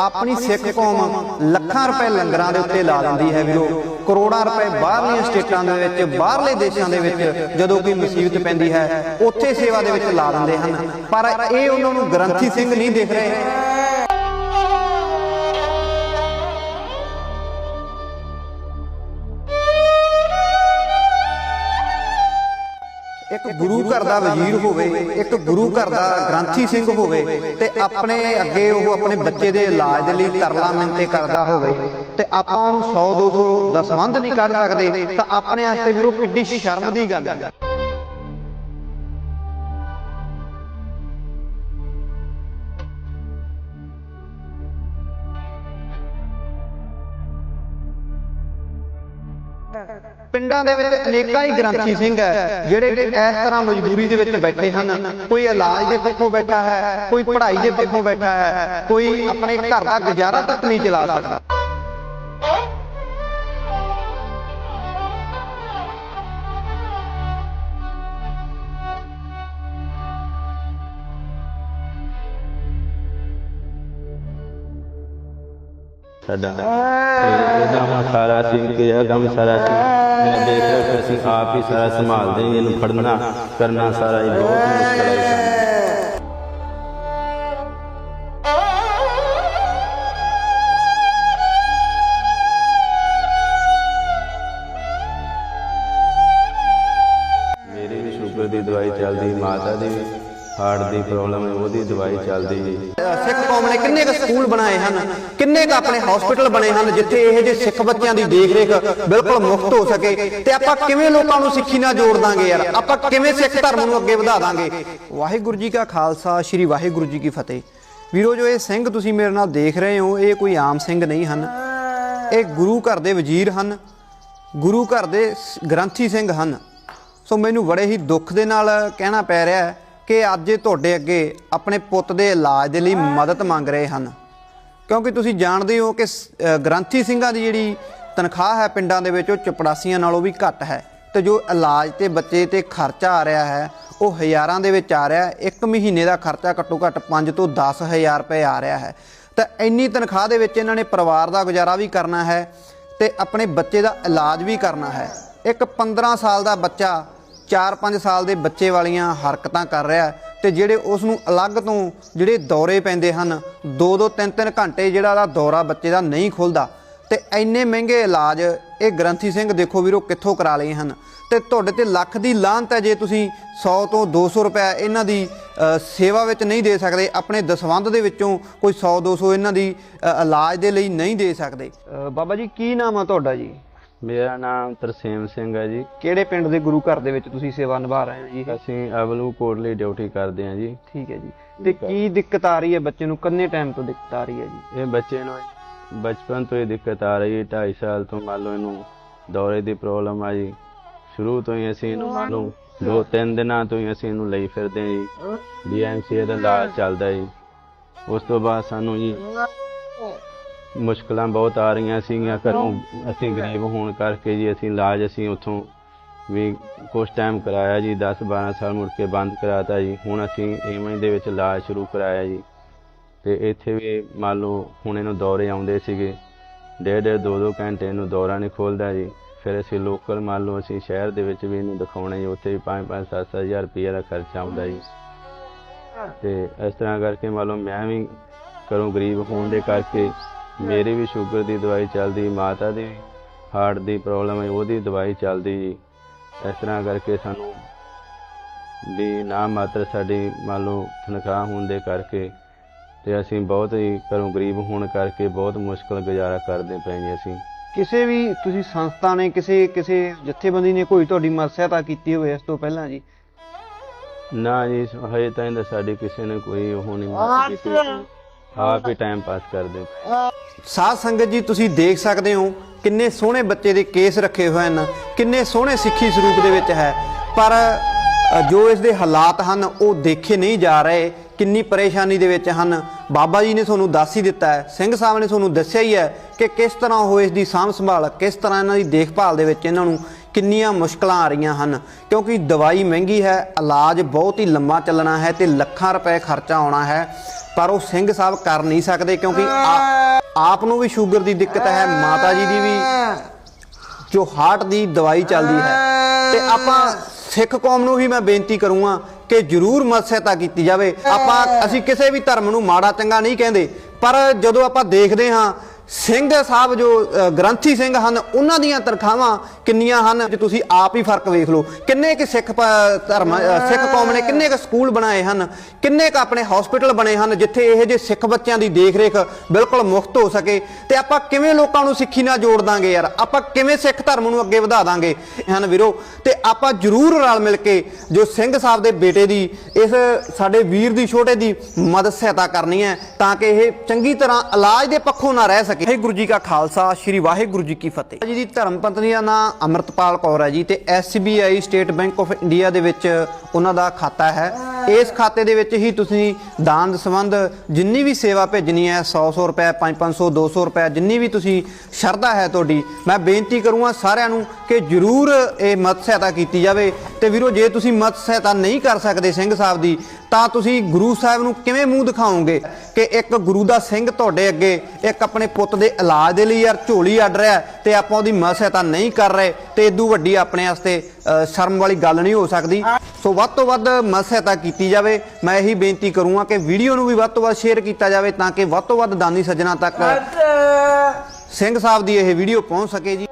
ਆਪਣੀ ਸਿੱਖ ਕੌਮ ਲੱਖਾਂ ਰੁਪਏ ਲੰਗਰਾਂ ਦੇ ਉੱਤੇ ਲਾ ਦਿੰਦੀ ਹੈ ਵੀਰੋ। ਕਰੋੜਾਂ ਰੁਪਏ ਬਾਹਰਲੀਆਂ ਸਟੇਟਾਂ ਦੇ ਵਿੱਚ, ਬਾਹਰਲੇ ਦੇਸ਼ਾਂ ਦੇ ਵਿੱਚ ਜਦੋਂ ਕੋਈ ਮੁਸੀਬਤ ਪੈਂਦੀ ਹੈ, ਉੱਥੇ ਸੇਵਾ ਦੇ ਵਿੱਚ ਲਾ ਦਿੰਦੇ ਹਨ। ਪਰ ਇਹ ਉਹਨਾਂ ਨੂੰ ਗ੍ਰੰਥੀ ਸਿੰਘ ਨਹੀਂ ਦੇਖ ਰਹੇ। ਇੱਕ ਗੁਰੂ ਘਰ ਦਾ ਵਜ਼ੀਰ ਹੋਵੇ, ਇੱਕ ਗੁਰੂ ਘਰ ਦਾ ਗ੍ਰੰਥੀ ਸਿੰਘ ਹੋਵੇ ਤੇ ਆਪਣੇ ਅੱਗੇ ਉਹ ਆਪਣੇ ਬੱਚੇ ਦੇ ਇਲਾਜ ਦੇ ਲਈ ਤਰਲਾ ਮਿੰਤੇ ਕਰਦਾ ਹੋਵੇ ਤੇ ਆਪਾਂ ਉਹਨੂੰ 100 200 ਦਾ ਸੰਬੰਧ ਨਹੀਂ ਕਰ ਸਕਦੇ, ਤਾਂ ਆਪਣੇ ਵਾਸਤੇ ਵੀਰੋ ਕਿੱਡੀ ਸ਼ਰਮ ਦੀ ਗੱਲ ਹੈ ਪਿੰਡਾਂ ਦੇ ਵਿੱਚ ਅਨੇਕਾਂ ਹੀ ਗ੍ਰੰਥੀ ਸਿੰਘ ਹੈ, ਜਿਹੜੇ ਇਸ ਤਰ੍ਹਾਂ ਮਜਬੂਰੀ ਦੇ ਵਿੱਚ ਬੈਠੇ ਹਨ। ਕੋਈ ਇਲਾਜ ਦੇ ਪੱਖੋਂ ਬੈਠਾ ਹੈ, ਕੋਈ ਪੜ੍ਹਾਈ ਦੇ ਪੱਖੋਂ ਬੈਠਾ ਹੈ, ਕੋਈ ਆਪਣੇ ਘਰ ਦਾ ਗੁਜ਼ਾਰਾ ਤੱਕ ਨਹੀਂ ਚਲਾ ਸਕਦਾ। ਸਾਡਾ ਇਹਦਾ ਹੁਣ ਸਾਰਾ ਅਸੀਂ ਕਿ ਸਾਰਾ ਅਸੀਂ ਮੈਂ ਦੇਖ ਰਿਹਾ ਕਿ ਅਸੀਂ ਆਪ ਹੀ ਸਾਰਾ ਸੰਭਾਲਦੇ ਹਾਂ ਇਹਨੂੰ ਫੜਨਾ, ਕਰਨਾ ਸਾਰਾ ਹੀ ਬਹੁਤ ਮੁਸ਼ਕਲ ਹੈ। ਮੇਰੀ ਵੀ ਸ਼ੂਗਰ ਦੀ ਦਵਾਈ ਚੱਲਦੀ, ਮਾਤਾ ਦੀ ਵੀ। ਹਾਰਟ ਦੀ ਪ੍ਰੋਬਲਮ ਹੈ, ਉਹਦੀ ਦਵਾਈ ਚੱਲਦੀ ਜੀ ਸਿੱਖ ਕੌਮ ਨੇ ਕਿੰਨੇ ਕੁ ਸਕੂਲ ਬਣਾਏ ਹਨ, ਕਿੰਨੇ ਕੁ ਆਪਣੇ ਹਸਪੀਟਲ ਬਣੇ ਹਨ, ਜਿੱਥੇ ਇਹ ਜਿਹੇ ਸਿੱਖ ਬੱਚਿਆਂ ਦੀ ਦੇਖ-ਰੇਖ ਬਿਲਕੁਲ ਮੁਫਤ ਹੋ ਸਕੇ। ਤੇ ਆਪਾਂ ਕਿਵੇਂ ਲੋਕਾਂ ਨੂੰ ਸਿੱਖੀ ਨਾਲ ਜੋੜ ਦਾਂਗੇ ਯਾਰ? ਆਪਾਂ ਕਿਵੇਂ ਸਿੱਖ ਧਰਮ ਨੂੰ ਅੱਗੇ ਵਧਾ ਦਾਂਗੇ? ਵਾਹਿਗੁਰੂ ਜੀ ਕਾ ਖਾਲਸਾ, ਸ੍ਰੀ ਵਾਹਿਗੁਰੂ ਜੀ ਕੀ ਫਤਿਹ। ਵੀਰੋ, ਜੋ ਇਹ ਸਿੰਘ ਤੁਸੀਂ ਮੇਰੇ ਨਾਲ ਦੇਖ ਰਹੇ ਹੋ, ਇਹ ਕੋਈ ਆਮ ਸਿੰਘ ਨਹੀਂ ਹਨ। ਇਹ ਗੁਰੂ ਘਰ ਦੇ ਵਜ਼ੀਰ ਹਨ। ਗੁਰੂ ਘਰ ਦੇ ਗ੍ਰੰਥੀ ਸਿੰਘ ਹਨ। ਸੋ ਮੈਨੂੰ ਬੜੇ ਹੀ ਦੁੱਖ ਦੇ ਨਾਲ ਕਹਿਣਾ ਪੈ ਰਿਹਾ ਹੈ ਕਿ ਅੱਜ ਇਹ ਤੁਹਾਡੇ ਅੱਗੇ ਆਪਣੇ ਪੁੱਤ ਦੇ ਇਲਾਜ ਦੇ ਲਈ ਮਦਦ ਮੰਗ ਰਹੇ ਹਨ। ਕਿਉਂਕਿ ਤੁਸੀਂ ਜਾਣਦੇ ਹੋ ਕਿ ਸ- ਗ੍ਰੰਥੀ ਸਿੰਘਾਂ ਦੀ ਜਿਹੜੀ ਤਨਖਾਹ ਹੈ ਪਿੰਡਾਂ ਦੇ ਵਿੱਚ, ਉਹ ਚਪੜਾਸੀਆਂ ਨਾਲੋਂ ਵੀ ਘੱਟ ਹੈ। ਤੇ ਜੋ ਇਲਾਜ ਤੇ ਬੱਚੇ ਤੇ ਖਰਚਾ ਆ ਰਿਹਾ ਹੈ, ਉਹ ਹਜ਼ਾਰਾਂ ਦੇ ਵਿੱਚ ਆ ਰਿਹਾ ਇੱਕ ਮਹੀਨੇ ਦਾ ਖਰਚਾ ਘੱਟੋ ਘੱਟ 5 ਤੋਂ 10000 ਰੁਪਏ ਆ ਰਿਹਾ ਹੈ। ਤਾਂ ਇੰਨੀ ਤਨਖਾਹ ਦੇ ਵਿੱਚ ਇਹਨਾਂ ਨੇ ਪਰਿਵਾਰ ਦਾ ਗੁਜ਼ਾਰਾ ਵੀ ਕਰਨਾ ਹੈ ਤੇ ਆਪਣੇ ਬੱਚੇ ਦਾ ਇਲਾਜ ਵੀ ਕਰਨਾ ਹੈ। ਇੱਕ 15 ਸਾਲ ਦਾ ਬੱਚਾ 4-5 ਸਾਲ ਦੇ ਬੱਚੇ ਵਾਲੀਆਂ ਹਰਕਤਾਂ ਕਰ ਰਿਹਾ ਹੈ ਤੇ ਜਿਹੜੇ ਉਸ ਨੂੰ ਅਲੱਗ ਤੋਂ ਜਿਹੜੇ ਦੌਰੇ ਪੈਂਦੇ ਹਨ 2-2 3-3 ਘੰਟੇ ਜਿਹੜਾ ਦਾ ਦੌਰਾ ਬੱਚੇ ਦਾ ਨਹੀਂ ਖੁੱਲਦਾ। ਤੇ ਇੰਨੇ ਮਹਿੰਗੇ ਇਲਾਜ ਇਹ ਗ੍ਰੰਥੀ ਸਿੰਘ ਦੇਖੋ ਵੀਰੋ ਕਿੱਥੋਂ ਕਰਾ ਲਏ ਹਨ। ਤੇ ਤੁਹਾਡੇ ਤੇ ਲੱਖ ਦੀ ਲਾਹਨਤ ਹੈ ਜੇ ਤੁਸੀਂ 100 ਤੋਂ 200 ਰੁਪਏ ਇਹਨਾਂ ਦੀ ਸੇਵਾ ਵਿੱਚ ਨਹੀਂ ਦੇ ਸਕਦੇ, ਆਪਣੇ ਦਸਵੰਧ ਦੇ ਵਿੱਚੋਂ ਕੋਈ 100 200 ਇਹਨਾਂ ਦੀ ਇਲਾਜ ਦੇ ਲਈ ਨਹੀਂ ਦੇ ਸਕਦੇ। ਬਾਬਾ ਜੀ, ਕੀ ਨਾਮ ਆ ਤੁਹਾਡਾ ਜੀ? ਮੇਰਾ ਨਾਮ ਤਰਸੇਮ ਸਿੰਘ ਹੈ ਜੀ। ਕਿਹੜੇ ਪਿੰਡ ਦੇ ਗੁਰੂ ਘਰ ਦੇ ਵਿੱਚ ਤੁਸੀਂ ਸੇਵਾ ਨਿਭਾ ਰਹੇ ਹੋ ਜੀ? ਅਸੀਂ ਅਵਲੂ ਕੋਟਲੀ ਡਿਊਟੀ ਕਰਦੇ ਹਾਂ ਜੀ। ਠੀਕ ਹੈ ਜੀ। ਤੇ ਕੀ ਦਿੱਕਤ ਆ ਰਹੀ ਹੈ ਬੱਚੇ ਨੂੰ? ਕਿੰਨੇ ਟਾਈਮ ਤੋਂ ਦਿੱਕਤ ਆ ਰਹੀ ਹੈ ਜੀ? ਇਹ ਬੱਚੇ ਨੂੰ ਬਚਪਨ ਤੋਂ ਹੀ ਦਿੱਕਤ ਆ ਰਹੀ ਹੈ। 2.5 ਸਾਲ ਤੋਂ ਮੰਨ ਲਓ ਇਹਨੂੰ ਦੌਰੇ ਦੀ ਪ੍ਰੋਬਲਮ ਆ ਜੀ। ਸ਼ੁਰੂ ਤੋਂ ਹੀ ਅਸੀਂ ਇਹਨੂੰ ਮੰਨ ਲਓ ਦੋ ਤਿੰਨ ਦਿਨਾਂ ਤੋਂ ਹੀ ਅਸੀਂ ਇਹਨੂੰ ਲਈ ਫਿਰਦੇ ਹਾਂ ਜੀ। ਡੀਐਮਸੀ ਦਾ ਇਲਾਜ ਚੱਲਦਾ ਜੀ। ਉਸ ਤੋਂ ਬਾਅਦ ਸਾਨੂੰ ਜੀ ਮੁਸ਼ਕਲਾਂ ਬਹੁਤ ਆ ਰਹੀਆਂ ਸੀਗੀਆਂ ਘਰੋਂ। ਅਸੀਂ ਗਰੀਬ ਹੋਣ ਕਰਕੇ ਜੀ ਅਸੀਂ ਇਲਾਜ ਅਸੀਂ ਉੱਥੋਂ ਵੀ ਕੁਛ ਟਾਈਮ ਕਰਾਇਆ ਜੀ 10 12 ਸਾਲ ਮੁੜ ਕੇ ਬੰਦ ਕਰਾਤਾ ਜੀ। ਹੁਣ ਅਸੀਂ ਏਮਜ ਦੇ ਵਿੱਚ ਇਲਾਜ ਸ਼ੁਰੂ ਕਰਾਇਆ ਜੀ। ਤੇ ਇੱਥੇ ਵੀ ਮੰਨ ਲਓ ਹੁਣ ਇਹਨੂੰ ਦੌਰੇ ਆਉਂਦੇ ਸੀਗੇ। ਡੇਢ ਡੇਢ ਦੋ ਦੋ ਘੰਟੇ ਇਹਨੂੰ ਦੌਰਾ ਨਹੀਂ ਖੋਲਦਾ ਜੀ। ਫਿਰ ਅਸੀਂ ਲੋਕਲ ਮੰਨ ਲਓ ਅਸੀਂ ਸ਼ਹਿਰ ਦੇ ਵਿੱਚ ਵੀ ਇਹਨੂੰ ਦਿਖਾਉਣਾ ਜੀ। ਉੱਥੇ ਵੀ 5 5 7 ਹਜ਼ਾਰ ਰੁਪਏ ਦਾ ਖਰਚਾ ਆਉਂਦਾ ਜੀ। ਤੇ ਇਸ ਤਰ੍ਹਾਂ ਕਰਕੇ ਮੰਨ ਲਓ ਮੈਂ ਵੀ ਘਰੋਂ ਗਰੀਬ ਹੋਣ ਦੇ ਕਰਕੇ ਮੇਰੀ ਵੀ ਸ਼ੂਗਰ ਦੀ ਦਵਾਈ ਚੱਲਦੀ ਮਾਤਾ ਦੀ ਹਾਰਟ ਦੀ ਪ੍ਰੋਬਲਮ ਹੈ ਉਹਦੀ ਦਵਾਈ ਚੱਲਦੀ ਜੀ। ਇਸ ਤਰ੍ਹਾਂ ਕਰਕੇ ਸਾਨੂੰ ਵੀ ਨਾ ਮਾਤਰ ਸਾਡੀ ਮੰਨ ਲਓ ਤਨਖਾਹ ਹੋਣ ਦੇ ਕਰਕੇ ਤੇ ਅਸੀਂ ਬਹੁਤ ਹੀ ਘਰੋਂ ਗਰੀਬ ਹੋਣ ਕਰਕੇ ਬਹੁਤ ਮੁਸ਼ਕਲ ਗੁਜ਼ਾਰਾ ਕਰਦੇ ਪਏ ਜੀ ਅਸੀਂ। ਕਿਸੇ ਵੀ ਤੁਸੀਂ ਸੰਸਥਾ ਨੇ ਕਿਸੇ ਕਿਸੇ ਜਥੇਬੰਦੀ ਨੇ ਕੋਈ ਤੁਹਾਡੀ ਮਦਦ ਸਹਾਇਤਾ ਕੀਤੀ ਹੋਵੇ ਇਸ ਤੋਂ ਪਹਿਲਾਂ ਜੀ? ਨਾ ਜੀ ਹਜੇ ਤਾਂ ਇਹਦਾ ਸਾਡੀ ਕਿਸੇ ਨੇ ਕੋਈ ਉਹ ਨਹੀਂ ਮਦਦ ਕੀਤੀ। ਆਪ ਹੀ ਟਾਈਮ ਪਾਸ ਕਰਦੇ ਸਾਧ ਸੰਗਤ ਜੀ, ਤੁਸੀਂ ਦੇਖ ਸਕਦੇ ਹੋ ਕਿੰਨੇ ਸੋਹਣੇ ਬੱਚੇ ਦੇ ਕੇਸ ਰੱਖੇ ਹੋਏ ਹਨ, ਕਿੰਨੇ ਸੋਹਣੇ ਸਿੱਖੀ ਸਰੂਪ ਦੇ ਵਿੱਚ ਹੈ। ਪਰ ਜੋ ਇਸ ਦੇ ਹਾਲਾਤ ਹਨ, ਉਹ ਦੇਖੇ ਨਹੀਂ ਜਾ ਰਹੇ, ਕਿੰਨੀ ਪਰੇਸ਼ਾਨੀ ਦੇ ਵਿੱਚ ਹਨ। ਬਾਬਾ ਜੀ ਨੇ ਤੁਹਾਨੂੰ ਦੱਸ ਹੀ ਦਿੱਤਾ ਹੈ, ਸਿੰਘ ਸਾਹਿਬ ਨੇ ਤੁਹਾਨੂੰ ਦੱਸਿਆ ਹੀ ਹੈ ਕਿ ਕਿਸ ਤਰ੍ਹਾਂ ਉਹ ਇਸ ਦੀ ਸਾਂਭ ਸੰਭਾਲ, ਕਿਸ ਤਰ੍ਹਾਂ ਇਹਨਾਂ ਦੀ ਦੇਖਭਾਲ ਦੇ ਵਿੱਚ ਇਹਨਾਂ ਨੂੰ ਕਿੰਨੀਆਂ ਮੁਸ਼ਕਲਾਂ ਆ ਰਹੀਆਂ ਹਨ। ਕਿਉਂਕਿ ਦਵਾਈ ਮਹਿੰਗੀ ਹੈ, ਇਲਾਜ ਬਹੁਤ ਹੀ ਲੰਮਾ ਚੱਲਣਾ ਹੈ ਤੇ ਲੱਖਾਂ ਰੁਪਏ ਖਰਚਾ ਆਉਣਾ ਹੈ। ਪਰ ਉਹ ਸਿੰਘ ਸਾਹਿਬ ਕਰ ਨਹੀਂ ਸਕਦੇ ਕਿਉਂਕਿ ਆਪ ਨੂੰ ਵੀ ਸ਼ੂਗਰ ਦੀ ਦਿੱਕਤ ਹੈ, ਮਾਤਾ ਜੀ ਦੀ ਵੀ, ਜੋ ਹਾਰਟ ਦੀ ਦਵਾਈ ਚੱਲਦੀ ਹੈ। ਤੇ ਆਪਾਂ ਸਿੱਖ ਕੌਮ ਨੂੰ ਹੀ ਮੈਂ ਬੇਨਤੀ ਕਰੂੰਗਾ ਕਿ ਜਰੂਰ ਮਦਦ ਕੀਤੀ ਜਾਵੇ। ਆਪਾਂ ਅਸੀਂ ਕਿਸੇ ਵੀ ਧਰਮ ਨੂੰ ਮਾੜਾ ਚੰਗਾ ਨਹੀਂ ਕਹਿੰਦੇ, ਪਰ ਜਦੋਂ ਆਪਾਂ ਦੇਖਦੇ ਹਾਂ ਸਿੰਘ ਸਾਹਿਬ ਜੋ ਗ੍ਰੰਥੀ ਸਿੰਘ ਹਨ, ਉਹਨਾਂ ਦੀਆਂ ਤਨਖਾਹਾਂ ਕਿੰਨੀਆਂ ਹਨ? ਜੇ ਤੁਸੀਂ ਆਪ ਹੀ ਫ਼ਰਕ ਵੇਖ ਲਓ, ਕਿੰਨੇ ਕਿ ਸਿੱਖ ਪ- ਧਰਮ ਸਿੱਖ ਕੌਮ ਨੇ ਕਿੰਨੇ ਕੁ ਸਕੂਲ ਬਣਾਏ ਹਨ? ਕਿੰਨੇ ਕੁ ਆਪਣੇ ਹਸਪੀਟਲ ਬਣੇ ਹਨ, ਜਿੱਥੇ ਇਹ ਜੇ ਸਿੱਖ ਬੱਚਿਆਂ ਦੀ ਦੇਖ-ਰੇਖ ਬਿਲਕੁਲ ਮੁਫਤ ਹੋ ਸਕੇ? ਤੇ ਆਪਾਂ ਕਿਵੇਂ ਲੋਕਾਂ ਨੂੰ ਸਿੱਖੀ ਨਾਲ ਜੋੜ ਦਾਂਗੇ ਯਾਰ? ਆਪਾਂ ਕਿਵੇਂ ਸਿੱਖ ਧਰਮ ਨੂੰ ਅੱਗੇ ਵਧਾ ਦਾਂਗੇ? ਹਨ ਵੀਰੋ, ਤੇ ਆਪਾਂ ਜਰੂਰ ਰਲ ਮਿਲ ਕੇ ਜੋ ਸਿੰਘ ਸਾਹਿਬ ਦੇ ਬੇਟੇ ਦੀ, ਇਸ ਸਾਡੇ ਵੀਰ ਦੀ, ਛੋਟੇ ਦੀ ਮਦਦ ਸਹਾਇਤਾ ਕਰਨੀ ਹੈ, ਤਾਂ ਕਿ ਇਹ ਚੰਗੀ ਤਰ੍ਹਾਂ ਇਲਾਜ ਦੇ ਪੱਖੋਂ ਨਾ ਰਹਿ ਸਕੇ। ਵਾਹਿਗੁਰੂ ਜੀ ਕਾ ਖਾਲਸਾ, ਸ੍ਰੀ ਵਾਹਿਗੁਰੂ ਜੀ ਕੀ ਫਤਿਹ। ਜੀ ਦੀ ਧਰਮ ਪਤਨੀ ਦਾ ਨਾਮ ਅਮਰਤਪਾਲ ਕੌਰ ਹੈ ਜੀ ਤੇ SBI state bank of India ਦੇ ਵਿੱਚ ਉਹਨਾਂ ਦਾ ਖਾਤਾ ਹੈ। ਇਸ ਖਾਤੇ ਦੇ ਵਿੱਚ ਹੀ ਤੁਸੀਂ ਦਾਨ ਦੇ ਸੰਬੰਧ ਜਿੰਨੀ ਵੀ ਸੇਵਾ ਭੇਜਣੀ ਹੈ 100 100 ਰੁਪਏ 5 500 200 ਰੁਪਏ, ਜਿੰਨੀ ਵੀ ਤੁਸੀਂ ਸ਼ਰਧਾ ਹੈ ਤੁਹਾਡੀ, ਮੈਂ ਬੇਨਤੀ ਕਰੂੰਗਾ ਸਾਰਿਆਂ ਨੂੰ ਕਿ ਜਰੂਰ ਇਹ ਮਦਦ ਸਹਾਇਤਾ ਕੀਤੀ ਜਾਵੇ। ਤੇ ਵੀਰੋ, ਜੇ ਤੁਸੀਂ ਮਤ ਸਹਾਇਤਾ ਨਹੀਂ ਕਰ ਸਕਦੇ ਸਿੰਘ ਸਾਹਿਬ ਦੀ, ਤਾਂ ਤੁਸੀਂ ਗੁਰੂ ਸਾਹਿਬ ਨੂੰ ਕਿਵੇਂ ਮੂੰਹ ਦਿਖਾਓਗੇ ਕਿ ਇੱਕ ਗੁਰੂ ਦਾ ਸਿੰਘ ਤੁਹਾਡੇ ਅੱਗੇ, ਇੱਕ ਆਪਣੇ ਪੁੱਤ ਦੇ ਇਲਾਜ ਦੇ ਲਈ ਯਾਰ ਝੋਲੀ ਅੱਡ ਰਿਹਾ ਹੈ ਤੇ ਆਪਾਂ ਉਹਦੀ ਮਤ ਸਹਾਇਤਾ ਨਹੀਂ ਕਰ ਰਹੇ, ਤੇ ਇਦੋਂ ਵੱਡੀ ਆਪਣੇ ਵਾਸਤੇ ਸ਼ਰਮ ਵਾਲੀ ਗੱਲ ਨਹੀਂ ਹੋ ਸਕਦੀ। ਸੋ ਵੱਧ ਤੋਂ ਵੱਧ ਮਦਦ ਸਹਾਇਤਾ ਕੀਤੀ ਜਾਵੇ। ਮੈਂ ਇਹੀ ਬੇਨਤੀ ਕਰੂੰਗਾ ਕਿ ਵੀਡੀਓ ਨੂੰ ਵੀ ਵੱਧ ਤੋਂ ਵੱਧ ਸ਼ੇਅਰ ਕੀਤਾ ਜਾਵੇ ਤਾਂ ਕਿ ਵੱਧ ਤੋਂ ਵੱਧ ਦਾਨੀ ਸੱਜਣਾ ਤੱਕ ਸਿੰਘ ਸਾਹਿਬ ਦੀ ਇਹ ਵੀਡੀਓ ਪਹੁੰਚ ਸਕੇ ਜੀ।